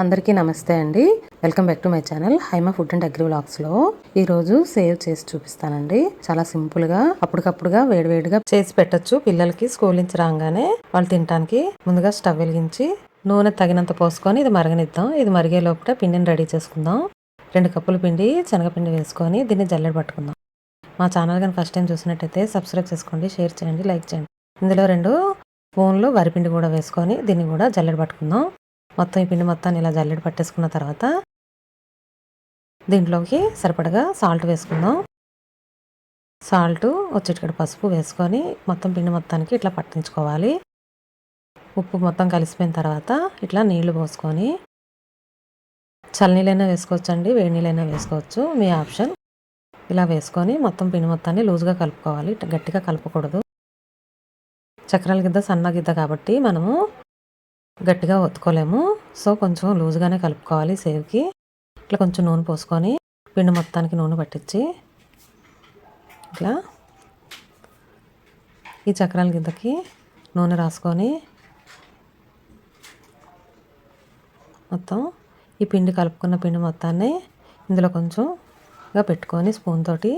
అందరికీ నమస్తే అండి. Welcome back to my channel Haima food and agri vlogs ఈరోజు సేవ్ చేసి చూపిస్తానండి. చాలా సింపుల్గా అప్పటికప్పుడుగా వేడివేడిగా చేసి పెట్టొచ్చు. పిల్లలకి స్కూల్ నుంచి రాగానే వాళ్ళు తినడానికి ముందుగా స్టవ్ వెలిగించి నూనె తగినంత పోసుకొని ఇది మరగనిద్దాం. ఇది మరిగే లోపల పిండిని రెడీ చేసుకుందాం. రెండు కప్పుల పిండి శనగపిండి వేసుకొని దీన్ని జల్లెడ పట్టుకుందాం. మా ఛానల్ కానీ ఫస్ట్ టైం చూసినట్టయితే సబ్స్క్రైబ్ చేసుకోండి షేర్ చేయండి లైక్ చేయండి. ఇందులో రెండు స్పూన్లు వరిపిండి కూడా వేసుకొని దీన్ని కూడా జల్లెడ పట్టుకుందాం. మొత్తం ఈ పిండి మొత్తాన్ని ఇలా జల్లెడ పట్టేసుకున్న తర్వాత దీంట్లోకి సరిపడగా సాల్ట్ వేసుకుందాం. సాల్ట్ వచ్చేటికడ పసుపు వేసుకొని మొత్తం పిండి మొత్తానికి ఇట్లా పట్టించుకోవాలి. ఉప్పు మొత్తం కలిసిపోయిన తర్వాత ఇట్లా నీళ్ళు పోసుకొని చల్లనీళ్ళైనా వేసుకోవచ్చు అండి వేడి నీళ్ళైనా వేసుకోవచ్చు. మీ ఆప్షన్. ఇలా వేసుకొని మొత్తం పిండి మొత్తాన్ని లూజ్గా కలుపుకోవాలి. గట్టిగా కలపకూడదు. చక్రాల గిద్ద సన్న గిద్ద కాబట్టి మనము గట్టిగా ఒత్తుకోలేము. సో కొంచెం లూజ్గానే కలుపుకోవాలి సేవ్కి. ఇట్లా కొంచెం నూనె పోసుకొని పిండి మొత్తానికి నూనె పట్టించి ఇట్లా ఈ చక్రాల కిందకి నూనె రాసుకొని మొత్తం ఈ పిండి కలుపుకున్న పిండి మొత్తాన్ని ఇందులో కొంచెంగా పెట్టుకొని స్పూన్ తోటి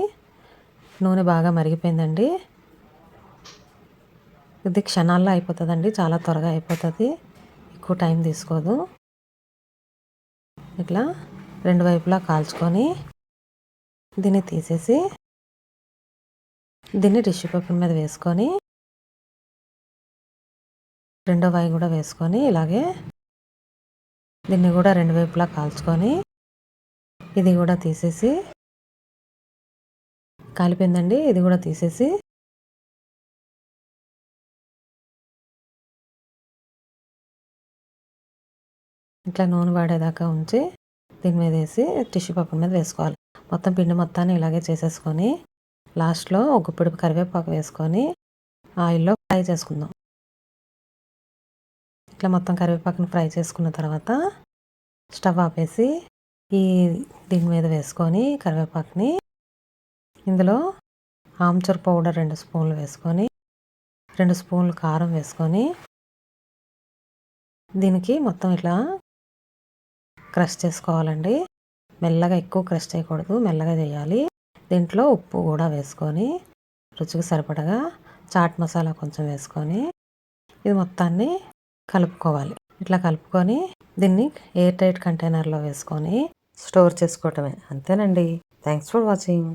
నూనె బాగా మరిగిపోయిందండి. ఇది క్షణాల్లో అయిపోతుందండి చాలా త్వరగా అయిపోతుంది. ఎక్కువ టైం తీసుకోదు. ఇట్లా రెండు వైపులా కాల్చుకొని దీన్ని తీసేసి దీన్ని టిష్యూ పేపర్ మీద వేసుకొని రెండో వై కూడా వేసుకొని ఇలాగే దీన్ని కూడా రెండు వైపులా కాల్చుకొని ఇది కూడా తీసేసి కాలిపోయిందండి. ఇది కూడా తీసేసి ఇట్లా నూనె వాడేదాకా ఉంచి దీని మీద వేసి టిష్యూ పేపర్ మీద వేసుకోవాలి. మొత్తం పిండి మొత్తాన్ని ఇలాగే చేసేసుకొని లాస్ట్లో ఒక గుప్పిడి కరివేపాకు వేసుకొని ఆయిల్లో ఫ్రై చేసుకుందాం. ఇట్లా మొత్తం కరివేపాకుని ఫ్రై చేసుకున్న తర్వాత స్టవ్ ఆపేసి ఈ దీని మీద వేసుకొని కరివేపాకుని ఇందులో ఆమ్చూర్ పౌడర్ రెండు స్పూన్లు వేసుకొని రెండు స్పూన్లు కారం వేసుకొని దీనికి మొత్తం ఇట్లా క్రష్ చేసుకోవాలండి. మెల్లగా ఎక్కువ క్రష్ చేయకూడదు. మెల్లగా చేయాలి. దీంట్లో ఉప్పు కూడా వేసుకొని రుచికి సరిపడగా చాట్ మసాలా కొంచెం వేసుకొని ఇది మొత్తాన్ని కలుపుకోవాలి. ఇట్లా కలుపుకొని దీన్ని ఎయిర్ టైట్ కంటైనర్లో వేసుకొని స్టోర్ చేసుకోవటమే. అంతేనండి. Thanks for watching.